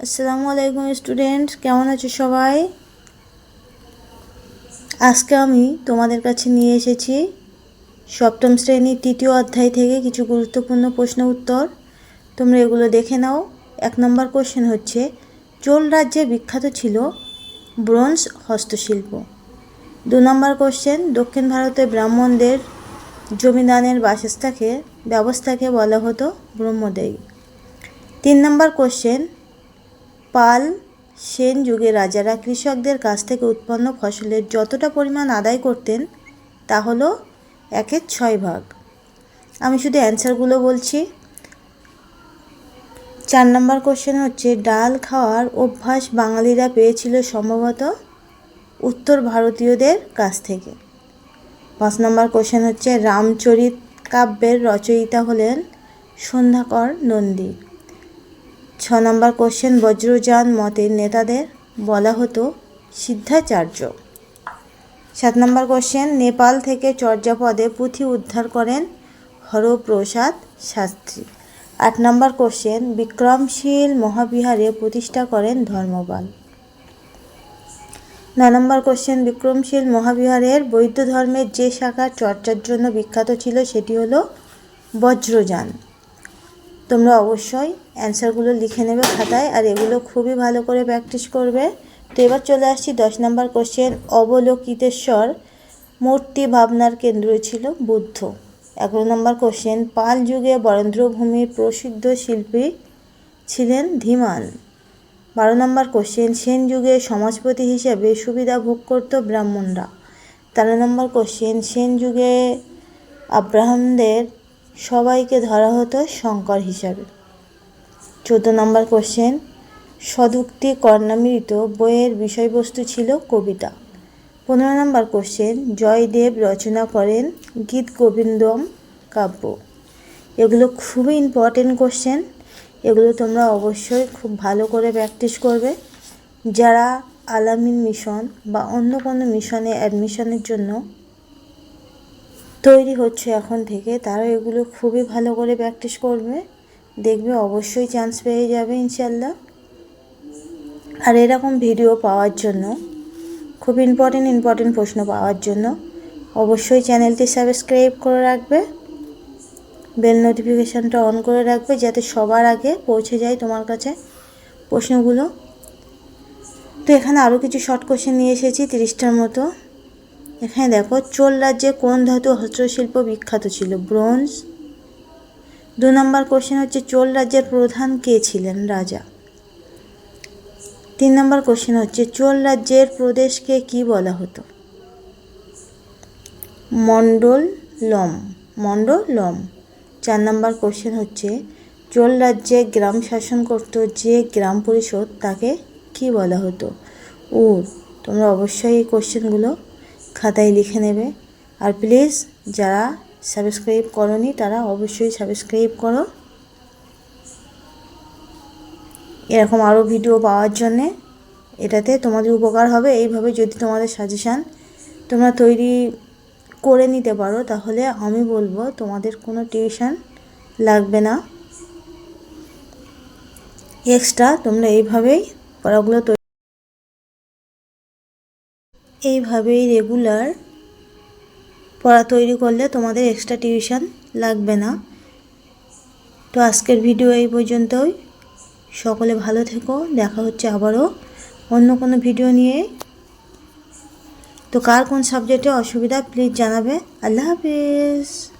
আসসালামু আলাইকুম, স্টুডেন্ট। কেমন আছো সবাই? আজকে আমি তোমাদের কাছে নিয়ে এসেছি সপ্তম শ্রেণির তৃতীয় অধ্যায় থেকে কিছু গুরুত্বপূর্ণ প্রশ্ন উত্তর। তোমরা এগুলো দেখে নাও। এক নম্বর কোশ্চেন হচ্ছে, চোল রাজ্যে বিখ্যাত ছিল ব্রোঞ্জ হস্তশিল্প। দু নম্বর কোশ্চেন দক্ষিণ ভারতের ব্রাহ্মণদের জমিদানের বাসস্থাকে ব্যবস্থাকে বলা হতো ব্রহ্মদেয়ী। তিন নম্বর কোশ্চেন পাল সেন যুগে রাজারা কৃষকদের কাছ থেকে উৎপন্ন ফসলের যতটা পরিমাণ আদায় করতেন, তা হলো একের ছয় ভাগ। আমি শুধু অ্যান্সারগুলো বলছি। চার নম্বর কোশ্চেন হচ্ছে, ডাল খাওয়ার অভ্যাস বাঙালিরা পেয়েছিল সম্ভবত উত্তর ভারতীয়দের কাছ থেকে। পাঁচ নম্বর কোশ্চেন হচ্ছে, রামচরিত কাব্যের রচয়িতা হলেন সন্ধ্যাকর নন্দী। ছ নম্বর কোশ্চেন বজ্রযান মতের নেতাদের বলা হতো সিদ্ধাচার্য। সাত নম্বর কোশ্চেন নেপাল থেকে চর্যাপদে পুঁথি উদ্ধার করেন হরপ্রসাদ শাস্ত্রী। আট নম্বর কোশ্চেন বিক্রমশীল মহাবিহারে প্রতিষ্ঠা করেন ধর্মপাল নয় নম্বর কোশ্চেন বিক্রমশীল মহাবিহারের বৌদ্ধ ধর্মের যে শাখা চর্চার জন্য বিখ্যাত ছিল সেটি হলো বজ্রযান। তোমরা অবশ্যই অ্যান্সারগুলো লিখে নেবে খাতায় আর এগুলো খুবই ভালো করে প্র্যাকটিস করবে। তো এবার চলে আসছি দশ নম্বর কোশ্চেন অবলোকিতেশ্বর মূর্তি ভাবনার কেন্দ্র ছিল বুদ্ধ। এগারো নম্বর কোশ্চেন পাল যুগে বরেন্দ্রভূমির প্রসিদ্ধ শিল্পী ছিলেন ধীমান। বারো নম্বর কোশ্চেন সেন যুগে সমাজপতি হিসেবে সুবিধা ভোগ করত ব্রাহ্মণরা। তেরো নম্বর কোশ্চেন সেন যুগে আব্রাহামদের সবাইকে ধরা হতো শঙ্কর হিসাবে। চোদ্দ নম্বর কোশ্চেন সদুক্তি কর্ণামৃত বইয়ের বিষয়বস্তু ছিল কবিতা। পনেরো নম্বর কোশ্চেন জয়দেব রচনা করেন গীত গোবিন্দম কাব্য। এগুলো খুবই ইম্পর্টেন্ট কোশ্চেন এগুলো তোমরা অবশ্যই খুব ভালো করে প্র্যাকটিস করবে। যারা আলামিন মিশন বা অন্য কোনো মিশনে অ্যাডমিশনের জন্য তৈরি হচ্ছে এখন থেকে তারা এগুলো খুবই ভালো করে প্র্যাকটিস করবে। দেখবে অবশ্যই চান্স পেয়ে যাবে ইনশাল্লাহ আর এরকম ভিডিও পাওয়ার জন্য, খুব ইম্পর্টেন্ট ইম্পর্টেন্ট প্রশ্ন পাওয়ার জন্য অবশ্যই চ্যানেলটি সাবস্ক্রাইব করে রাখবে বেল নোটিফিকেশানটা অন করে রাখবে যাতে সবার আগে পৌঁছে যায় তোমার কাছে প্রশ্নগুলো। তো এখানে আরও কিছু শর্ট কোশ্চেন নিয়ে এসেছি, তিরিশটার মতো। এখানে দেখো, চোল রাজ্যে কোন ধাতু হস্তশিল্প বিখ্যাত ছিল? ব্রোঞ্জ। দু নম্বর কোশ্চেন হচ্ছে, চোল রাজ্যের প্রধান কে ছিলেন? রাজা। তিন নম্বর কোশ্চেন হচ্ছে, চোল রাজ্যের প্রদেশকে কি বলা হতো? মণ্ডল লম মণ্ডলম। চার নম্বর কোশ্চেন হচ্ছে, চোল রাজ্যে গ্রাম শাসন করত যে গ্রাম পরিষদ, তাকে কি বলা হতো? উর। তোমরা অবশ্যই এই কোশ্চেনগুলো খাতায় লিখে নেবে। আর প্লিজ যারা সাবস্ক্রাইব করনি, তারা অবশ্যই সাবস্ক্রাইব করো। এরকম আরও ভিডিও পাওয়ার জন্যে এটাতে তোমাদের উপকার হবে। এইভাবে যদি তোমাদের সাজেশান তোমরা তৈরি করে নিতে পারো, তাহলে আমি বলব তোমাদের কোনো টিউশন লাগবে না। এক্সট্রা তোমরা এইভাবেই পড়াগুলো তৈরি এইভাবেই রেগুলার পড়া তৈরি করলে তোমাদের এক্সট্রা টিউশন লাগবে না। তো আজকের ভিডিও এই পর্যন্তই। সকলে ভালো থেকো, দেখা হচ্ছে আবারও অন্য কোনো ভিডিও নিয়ে। তো কার কোন সাবজেক্টে অসুবিধা প্লিজ জানাবে। আল্লাহ হাফিজ।